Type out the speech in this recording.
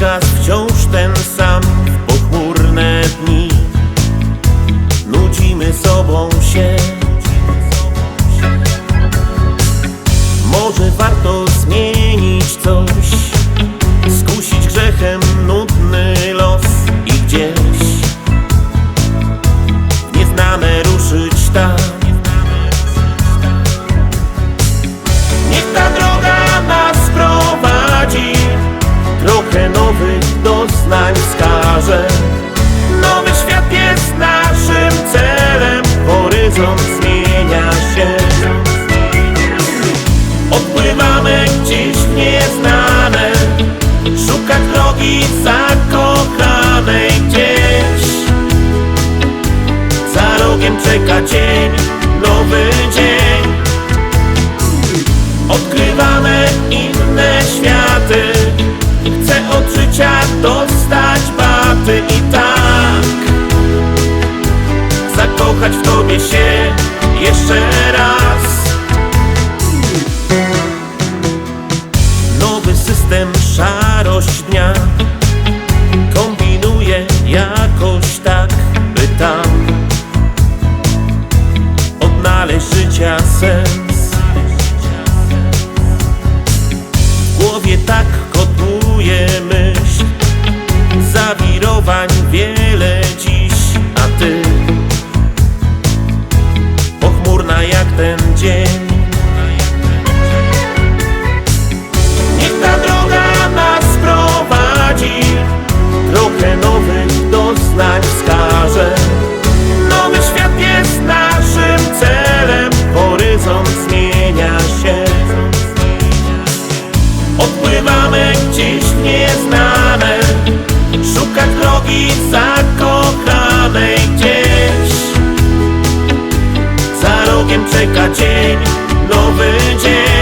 rozkaz wciąż ten sam w pochmurne dni. Nudzimy sobą się. Może warto zmienić coś Skusić grzechem nudny los I gdzieś w nieznane ruszyć tam. Drogi zakochanej gdzieś. Za rogiem czeka dzień, nowy dzień. Odkrywamy inne światy. Chcę od życia dostać baty i tak. Zakochać w tobie się jeszcze raz jakoś tak, by tam Odnaleźć życia sens. W głowie tak kotuje myśl Zawirowań wiele dziś, a ty Pochmurna jak ten dzień Gdzieś w nieznane. Szukać drogi zakochanej gdzieś. Za rogiem czeka dzień, nowy dzień